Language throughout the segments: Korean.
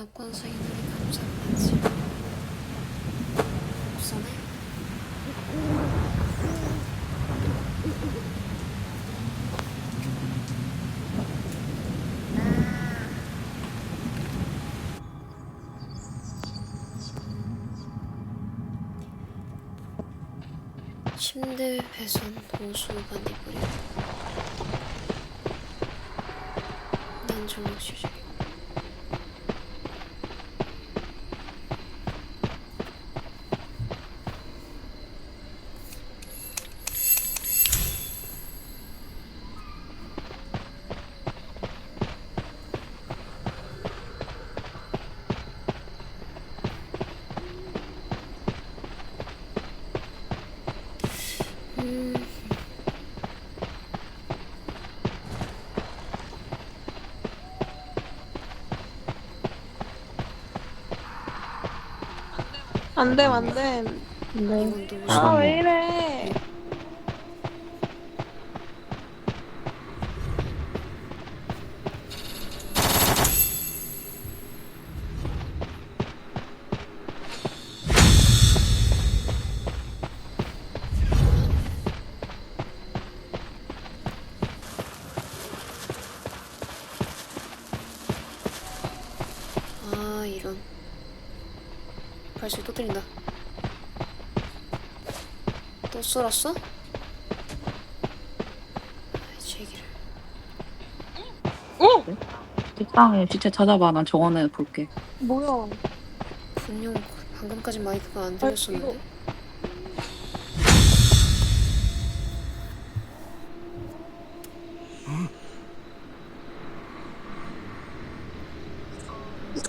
낙관상의 눈이 감상받지. 없어네. 침대 배선 호수가 내버려 난 전력 휴식 음, 안됨 안됨 이건 누구지? 아왜 이래 발소리 또 썰었어? 아, 제기를 어? 식당에 시체 찾아봐. 난 정원에 볼게. 뭐야 분명 방금까지 마이크가 안 아, 들렸었는데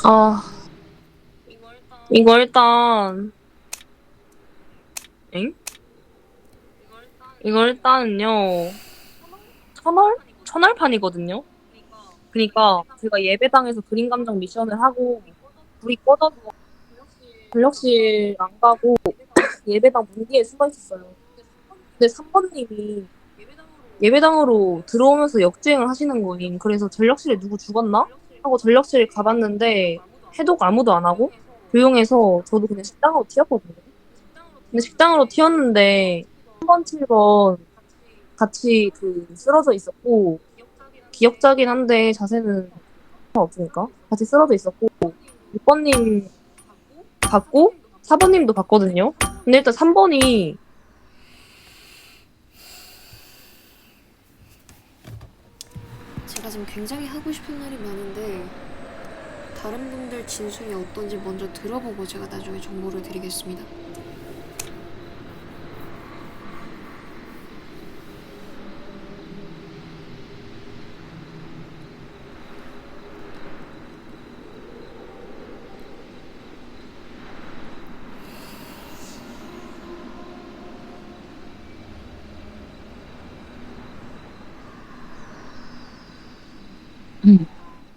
아 이거 일단 엥? 이거 일단은요 천월? 천월판이거든요 그니까 제가 예배당에서 그림 감정 미션을 하고 불이 꺼져서 전력실 안 가고 예배당 문 뒤에 숨어 있었어요 근데 3번님이 예배당으로 들어오면서 역주행을 하시는 거임 그래서 전력실에 누구 죽었나? 하고 전력실 가봤는데 해독 아무도 안 하고 조용해서 저도 그냥 식당으로 튀었거든요. 근데 식당으로 튀었는데 3번, 7번 같이 그 쓰러져 있었고 기억자긴 한데 자세는 없으니까 같이 쓰러져 있었고 6번님 봤고 4번님도 봤거든요. 근데 일단 3번이 제가 지금 굉장히 하고 싶은 말이 많은데 다른 분들 진술이 어떤지 먼저 들어보고 제가 나중에 정보를 드리겠습니다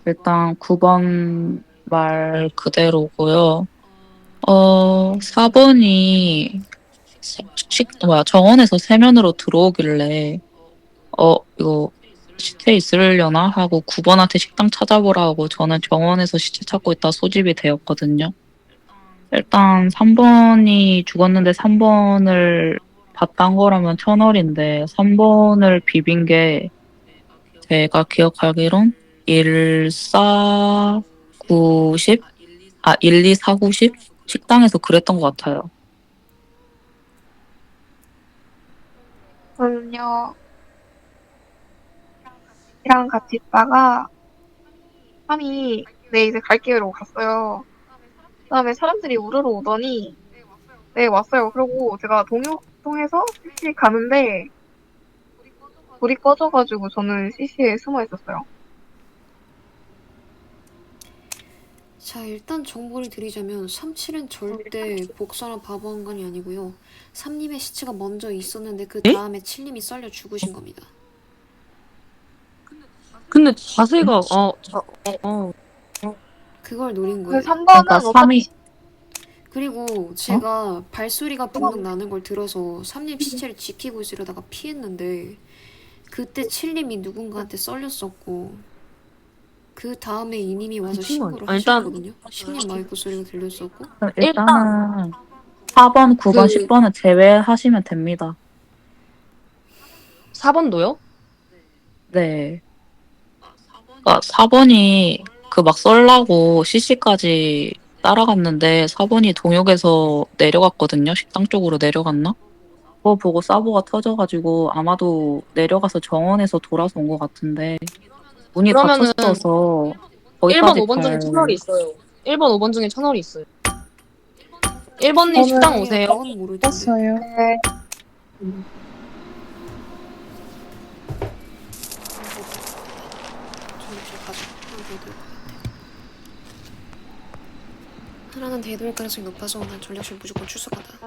일단 9번 말 그대로고요. 어, 4번이 식, 뭐야, 정원에서 세면으로 들어오길래 어, 이거 시체 있으려나 하고 9번한테 식당 찾아보라고 저는 정원에서 시체 찾고 있다 소집이 되었거든요. 일단 3번이 죽었는데 3번을 봤단 거라면 천월인데 3번을 비빈 게 제가 기억하기론 1490? 아, 12490? 식당에서 그랬던 것 같아요. 저는요, 이랑 같이 있다가, 함이, 네, 이제 갈게요. 갔어요. 그 다음에 사람들이 우르르 오더니, 네, 왔어요. 그리고 제가 동요, 통해서 CC 가는데, 불이 꺼져가지고 저는 CC에 숨어 있었어요. 자 일단 정보를 드리자면 37은 절대 복선한 바보 한간이 아니고요. 3님의 시체가 먼저 있었는데 그 다음에 7님이 썰려 죽으신 겁니다. 근데 자세가 어, 자, 어, 어. 그걸 노린 그 거예요. 3번은 그러니까 어차피 3이 그리고 제가 발소리가 분명 나는 걸 들어서 3님 시체를 지키고 있으려다가 피했는데 그때 7님이 누군가한테 썰렸었고 그 다음에 이님이 와서 미친 거 신고를? 일단- 하셨거든요. 10님 마이크 소리가 들렸었고 그럼 일단은 4번, 9번, 그- 10번은 제외하시면 됩니다. 4번도요? 네. 그러니까 4번이 그 막 썰라고 CC까지 따라갔는데 4번이 동역에서 내려갔거든요. 식당 쪽으로 내려갔나? 그거 보고 사보가 터져가지고 아마도 내려가서 정원에서 돌아서 온 것 같은데 문이 그러면은 닫혔어서 1번, 거기까지 5번 중에 갈- 채널이 있어요. 1번, 5번 중에 채널이 있어요. 1번님 식당 오세요. 그건 모르겠는데. 했어요. 네. 하나. 하나는 대도일 가능성이 높아서 난 전력실 무조건 출석하다.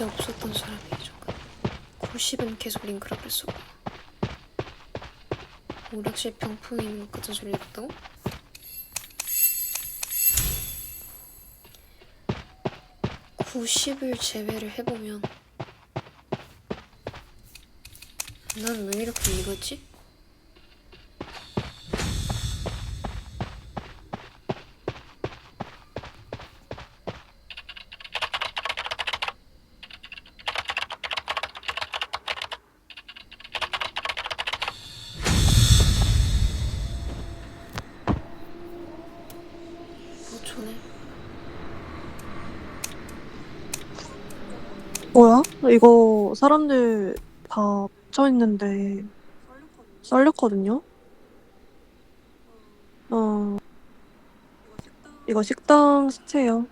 그때 없었던 사람이 조금 90은 계속 링크를 했었고 오락실 병풍이 있는 것 같은 소리를 했다고? (90을) 제외를 해보면 난 왜 이렇게 읽었지? 어 전에 뭐야? 이거 사람들 다 붙여 있는데 썰렸거든요? 어, 이거 식당 시체요.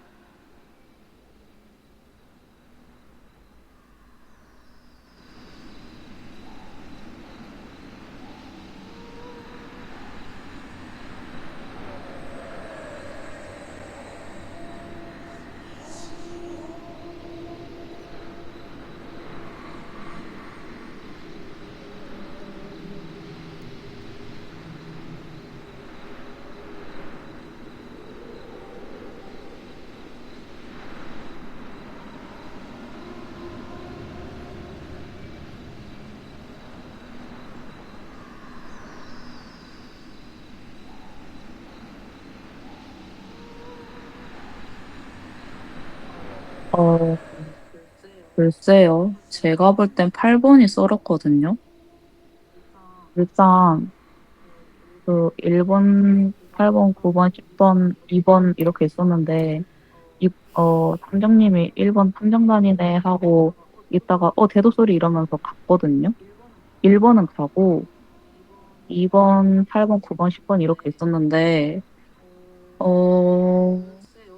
어, 글쎄요. 제가 볼 땐 8번이 썰었거든요. 일단, 그 1번, 8번, 9번, 10번, 2번 이렇게 있었는데, 이, 어, 탐정님이 1번 탐정단이네 하고 있다가, 어, 대도 소리 이러면서 갔거든요. 1번은 가고, 2번, 8번, 9번, 10번 이렇게 있었는데, 어,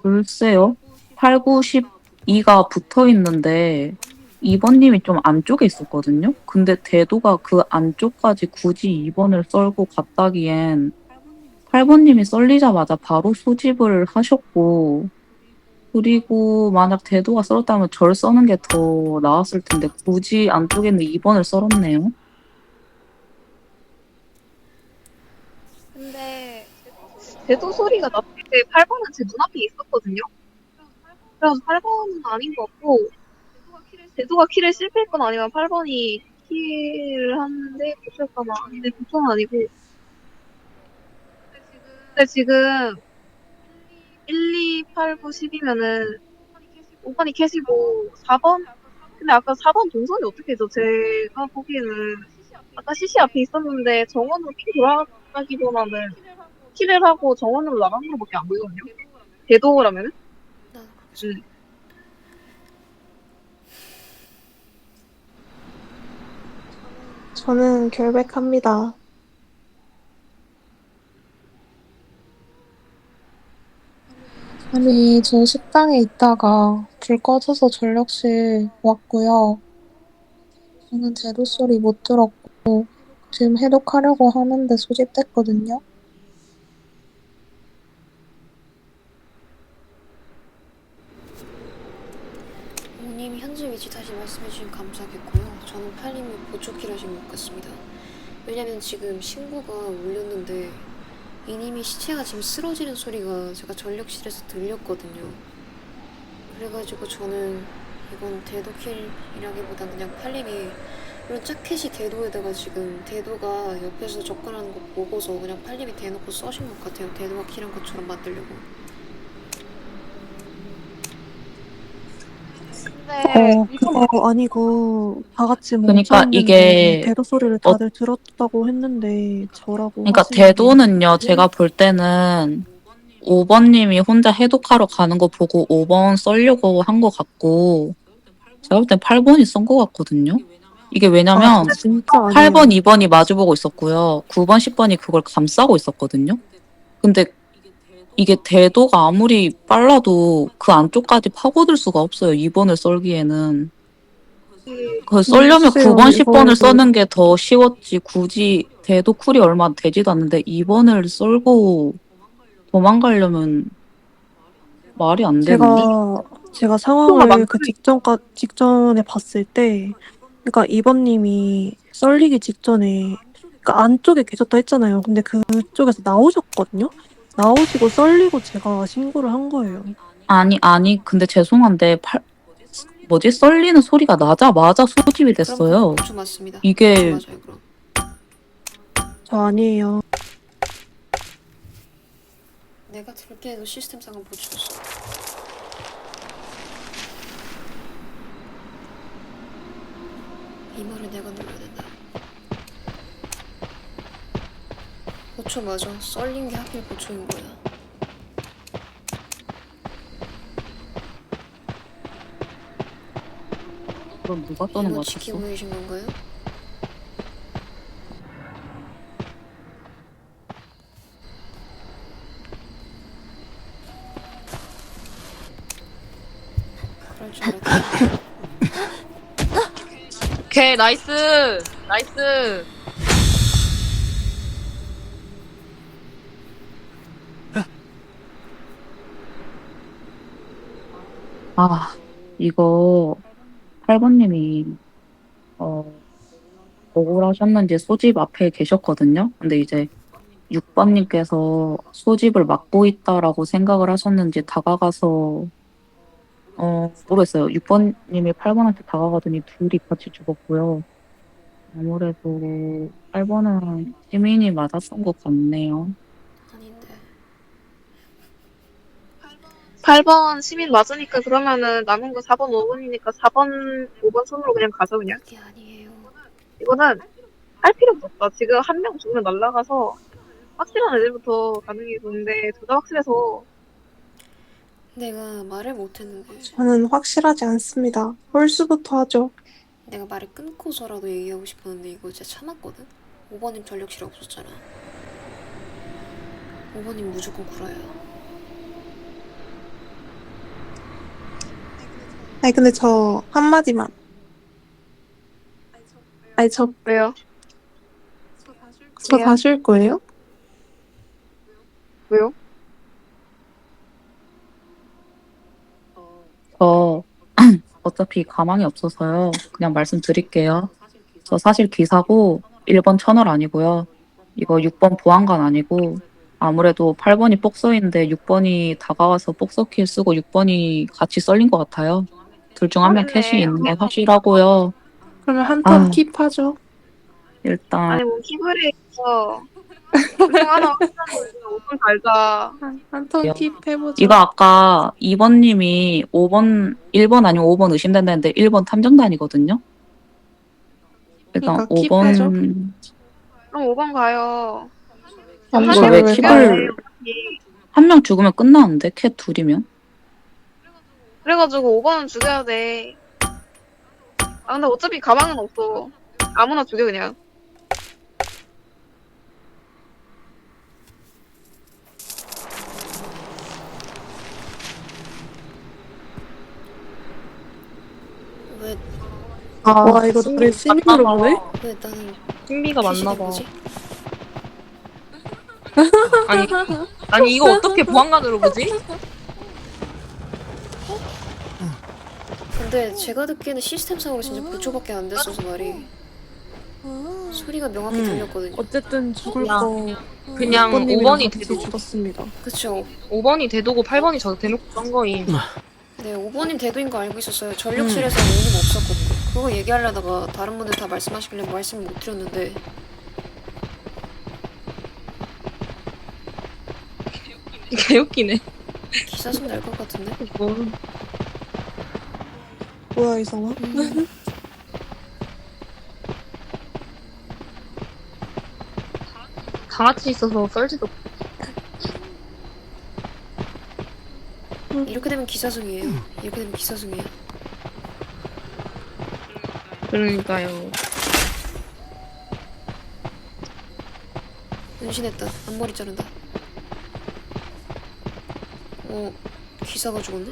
글쎄요. 8, 9, 12가 붙어 있는데 2번님이 좀 안쪽에 있었거든요. 근데 대도가 그 안쪽까지 굳이 2번을 썰고 갔다기엔 8번님이 썰리자마자 바로 소집을 하셨고 그리고 만약 대도가 썰었다면 절 써는 게 더 나았을 텐데 굳이 안쪽에 있는 2번을 썰었네요. 근데 대도 소리가 났을 때 8번은 제 눈앞에 있었거든요. 그래서 8번은 아닌 것 같고 대도가 키를 실패했거나 아니면 8번이 키를 하는데 보셨거나 아닌데 보통은 아니고 근데 지금 1, 2, 8, 9, 10이면은 5번이 캐시고 4번? 근데 아까 4번 동선이 어떻게 되죠? 제가 보기에는 아까 CC 앞에 있었는데 정원으로 키 돌아가기보다는 키를 하고 정원으로 나가는 것밖에 안 보이거든요. 대도라면은? 나도 그렇게 음. 저는 결백합니다. 아니, 저 식당에 있다가 불 꺼져서 전력실 왔고요. 저는 제도 소리 못 들었고, 지금 해독하려고 하는데 소집됐거든요. 오님 현재 위치 다시 말씀해 주시면 감사하겠고요. 저는 팔림을 보초키를 지금 먹겠습니다. 왜냐면 지금 신고가 울렸는데 이님이 시체가 지금 쓰러지는 소리가 제가 전력실에서 들렸거든요. 그래가지고 저는 이건 대도킬이라기보단 그냥 팔림이 이런 자켓이 대도에다가 지금 대도가 옆에서 접근하는 거 보고서 그냥 팔림이 대놓고 써신 것 같아요. 대도가 킬한 것처럼 만들려고. 근데 어, 그거 아니고 다 같이 그러니까 뭉쳐있는데 이게 대도 소리를 어- 다들 들었다고 했는데 저라고 그러니까 대도는요, 제가 볼 때는 5번님이 혼자 해독하러 가는 거 보고 5번 썰려고 한 것 같고, 제가 볼 땐 8번이 썬것 같거든요? 이게 왜냐면, 아, 진짜 아니에요. 8번, 2번이 마주보고 있었고요. 9번, 10번이 그걸 감싸고 있었거든요. 근데 이게 대도가 아무리 빨라도 그 안쪽까지 파고들 수가 없어요. 2번을 썰기에는. 그 썰려면 글쎄요, 9번, 10번을 이거는- 써는 게 더 쉬웠지. 굳이 대도 쿨이 얼마 되지도 않는데 2번을 썰고 도망가려면 말이 안 되는데. 제가 제가 상황을 많- 그 직전까 직전에 봤을 때 그러니까 이번님이 썰리기 직전에 그러니까 안쪽에 계셨다 했잖아요. 근데 그쪽에서 나오셨거든요. 나오시고 썰리고 제가 신고를 한 거예요. 아니, 아니, 근데 죄송한데, 팔, 뭐지? 썰리는 소리가 나자마자 소집이 됐어요. 그럼 저 맞습니다. 이게- 맞아요, 그럼. 저 아니에요. 내가 들게도 시스템상은 못 쳤어. 이 말을 내가 눌러야 된다. 보초 맞아. 썰린 게 하필 보초인 거야. 그럼 누가 떠는 이거 거 지키고 같았어? 계신 건가요? 그럴 줄 알았다. 오케이, 나이스! 나이스! 아, 이거 8번님이 어 억울하셨는지 소집 앞에 계셨거든요. 근데 이제 6번님께서 소집을 막고 있다라고 생각을 하셨는지 다가가서 어 모르겠어요. 6번님이 8번한테 다가가더니 둘이 같이 죽었고요. 아무래도 8번은 시민이 맞았던 것 같네요. 아닌데. 8번 시민 맞으니까 그러면은 남은 거 4번, 5번이니까 4번, 5번 손으로 그냥 가죠 그냥. 그게 아니에요. 이거는 할 필요가 없다. 지금 한 명 죽으면 날라가서 확실한 애들부터 가는 게 좋은데 둘 다 확실해서 내가 말을 못했는데 저는 확실하지 않습니다. 홀수부터 하죠. 내가 말을 끊고서라도 얘기하고 싶었는데 이거 진짜 참았거든? 5번님 전력실에 없었잖아 5번님 무조건 구라야 아니 근데 저 한마디만. 아니 저, 왜요? 저 왜요? 다쉴 거예요? 왜요? 저 어차피 가망이 없어서요. 그냥 말씀드릴게요. 저 사실 기사고 1번 천월 아니고요. 이거 6번 보안관 아니고 아무래도 8번이 복서인데 6번이 다가와서 복서킬 쓰고 6번이 같이 썰린 것 같아요. 둘 중 한 명. 캐시 있는 게 확실하고요. 그러면 한턴 아. 킵하죠. 일단 아니 뭐 키브리 있어. 그중 하나 확실한 거 오픈 달자. 한턴 요. 킵 해보죠. 이거 아까 2번님이 5번 1번 아니면 5번 의심된다는데 1번 탐정단이거든요. 일단 그러니까 5번 그럼 5번 가요. 잠시만요. 이걸 왜왜 킵을- 가요? 한명 죽으면 끝나는데 캣 둘이면 그래가지고 5번은 죽여야 돼. 아 근데 어차피 가방은 없어. 아무나 죽여 그냥. 왜, 아, 와 이거 왜 시민으로 보네? 왜 나는 신비가 맞나봐. 거지? 아니, 아니, 이거 어떻게 보안관으로 보지? 근데 제가 듣기에는 시스템상으로 진짜 보초밖에 안 됐어서 말이 소리가 명확히 음. 들렸거든요 어쨌든 죽을 그냥- 거 그냥 오빠님이랑 5번이 같이 대도. 죽었습니다. 그쵸 5번이 대도고 8번이 저 대놓고 썬 거임. 네, 5번님 대도인 거 알고 있었어요. 전력실에서 오님 없었거든요. 그거 얘기하려다가 다른 분들 다 말씀하시길래 말씀 못 드렸는데 개웃기네. 기사순 날것 같은데? 뭐. 뭐야 이 상황? 음, 다 같이 있어서 썰지도 이렇게 되면 기사승이에요. 이렇게 되면 기사승이에요. 그러니까요. 은신했다. 앞머리 자른다. 어, 기사가 죽었네?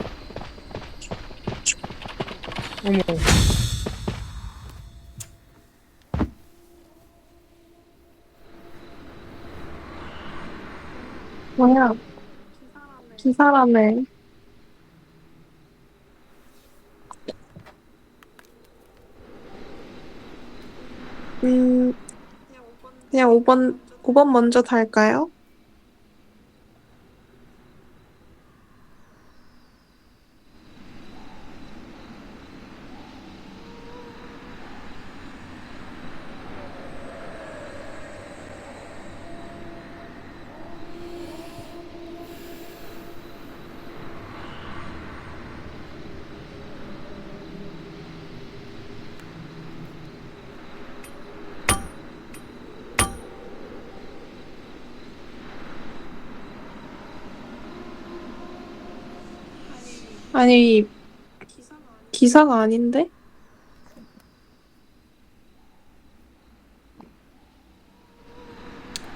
어머. 뭐야? 기사라네. 음, 그냥 5번, 5번 먼저 달까요? 아니, 기사가 아닌데?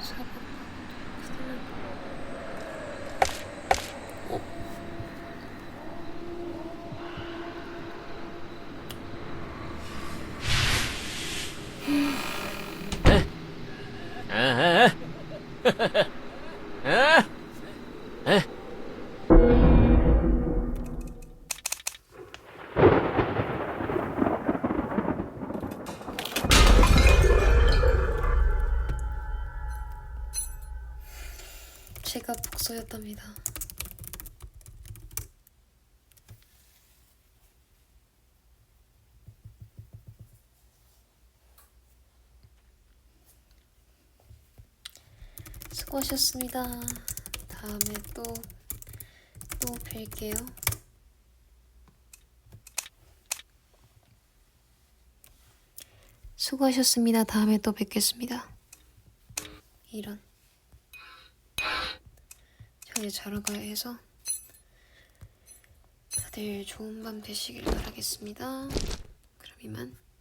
사번. 제가 복서였답니다. 수고하셨습니다. 다음에 또, 또 뵐게요. 수고하셨습니다. 다음에 또 뵙겠습니다. 이런. 저 이제 자러 가야 해서 다들 좋은 밤 되시길 바라겠습니다. 그럼 이만.